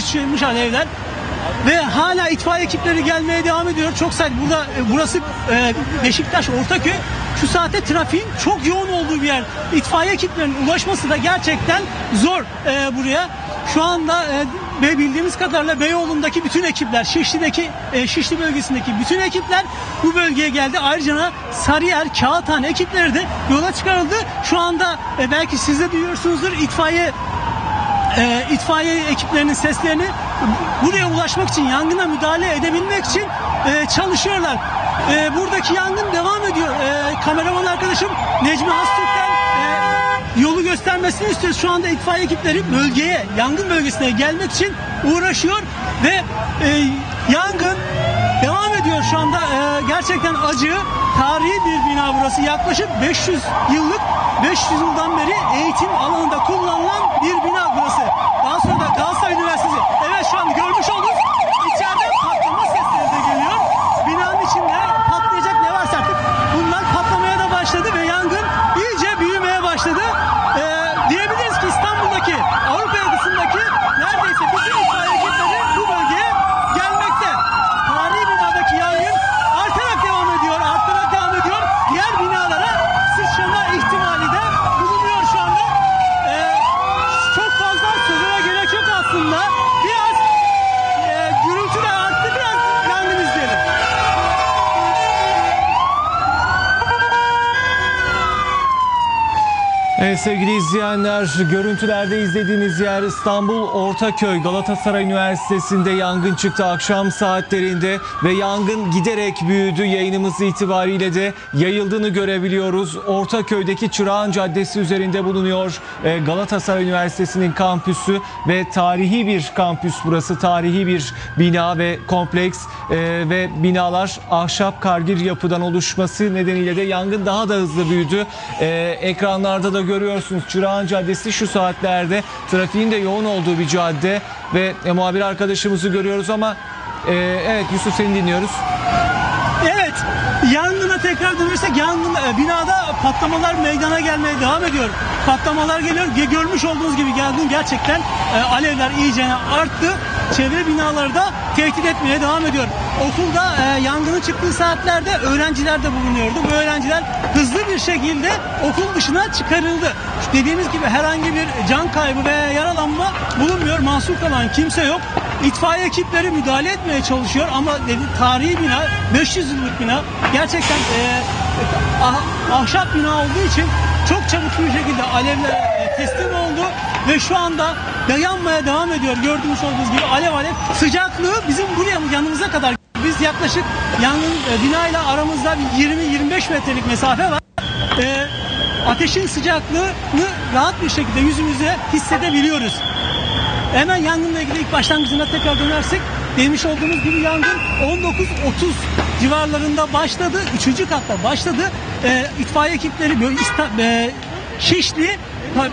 sıçramış alevler. Ve hala itfaiye ekipleri gelmeye devam ediyor. Çok sayıda burada e, burası e, Beşiktaş Ortaköy. Şu saatte trafiğin çok yoğun olduğu bir yer. İtfaiye ekiplerinin ulaşması da gerçekten zor e, buraya. Şu anda e, bildiğimiz kadarıyla Beyoğlu'ndaki bütün ekipler, Şişli'deki e, Şişli bölgesindeki bütün ekipler bu bölgeye geldi. Ayrıca Sarıyer, Kağıthane ekipleri de yola çıkarıldı. Şu anda e, belki siz de duyuyorsunuzdur itfaiye e, itfaiye ekiplerinin seslerini buraya ulaşmak için yangına müdahale edebilmek için e, çalışıyorlar. E, buradaki yangın devam ediyor. E, kameraman arkadaşım Necmi Hastürk'ten e, yolu göstermesini istiyoruz. Şu anda itfaiye ekipleri bölgeye, yangın bölgesine gelmek için uğraşıyor ve e, yangın ediyor şu anda. E, gerçekten acı, tarihi bir bina burası. Yaklaşık 500 yıllık, 500 yıldan beri eğitim alanında kullanılan bir bina burası. Daha sonra da Galatasaray Üniversitesi. Evet şu an görmüş olduk. İçeride patlama sesleri de geliyor. Binanın içinde patlayacak ne varsa artık bunlar patlamaya da başladı ve yangın iyice büyümeye başladı. Ee, diyebiliriz ki İstanbul'daki Avrupa yakasındaki neredeyse bütün itfaiye ekipleri bu bölgeye gelmekte. Tarihi binadaki yangın artarak devam ediyor, artarak devam ediyor. Diğer binalara sıçrama ihtimali de bulunuyor şu anda. Ee, çok fazla sözüne gerek yok aslında. Biraz e, gürültü de arttı, biraz yangın izleyelim. Evet sevgili izleyenler, görüntülerde izlediğiniz yer İstanbul Ortaköy Galatasaray Üniversitesi'nde yangın çıktı akşam saatlerinde ve yangın giderek büyüdü. Yayınımız itibariyle de yayıldığını görebiliyoruz. Ortaköy'deki Çırağan Caddesi üzerinde bulunuyor e, Galatasaray Üniversitesi'nin kampüsü ve tarihi bir kampüs burası. Tarihi bir bina ve kompleks e, ve binalar ahşap kargir yapıdan oluşması nedeniyle de yangın daha da hızlı büyüdü. E, ekranlarda da görüyorsunuz Çırağan Caddesi şu saatlerde trafiğin de yoğun olduğu bir cadde ve e, muhabir arkadaşımızı görüyoruz ama e, evet Yusuf seni dinliyoruz. Evet, yangına tekrar dönersek yangın e, binada patlamalar meydana gelmeye devam ediyor. Patlamalar geliyor. Ge- Görmüş olduğunuz gibi yangın gerçekten e, alevler iyice arttı. Çevre binaları da tehdit etmeye devam ediyor. Okulda e, yangının çıktığı saatlerde öğrenciler de bulunuyordu. Bu öğrenciler hızlı bir şekilde okul dışına çıkarıldı. Dediğimiz gibi herhangi bir can kaybı veya yaralanma bulunmuyor. Mahsur kalan kimse yok. İtfaiye ekipleri müdahale etmeye çalışıyor ama dedi tarihi bina 500 yıllık bina gerçekten e, ah- ahşap bina olduğu için çok çabuk bir şekilde alevlere e, teslim oldu ve şu anda dayanmaya devam ediyor gördüğünüz olduğunuz gibi alev alev sıcaklığı bizim buraya yanımıza kadar biz yaklaşık yangın e, binayla aramızda bir 20-25 metrelik mesafe var. E, ateşin sıcaklığını rahat bir şekilde yüzümüze hissedebiliyoruz. Hemen yangınla ilgili ilk başlangıcına tekrar dönersek demiş olduğumuz gibi yangın 19.30 civarlarında başladı. Üçüncü katta başladı. Ee, itfaiye ekipleri böyle e, Şişli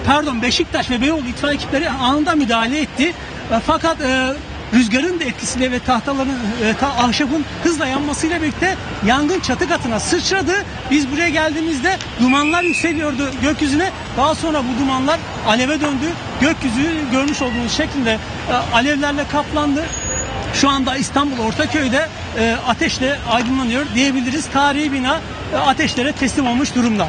pardon Beşiktaş ve Beyoğlu itfaiye ekipleri anında müdahale etti. E, fakat e, rüzgarın da etkisiyle ve tahtaların e, ta, ahşabın hızla yanmasıyla birlikte yangın çatı katına sıçradı. Biz buraya geldiğimizde dumanlar yükseliyordu gökyüzüne. Daha sonra bu dumanlar aleve döndü. Gökyüzü görmüş olduğunuz şekilde e, alevlerle kaplandı. Şu anda İstanbul Ortaköy'de e, ateşle aydınlanıyor diyebiliriz. Tarihi bina e, ateşlere teslim olmuş durumda.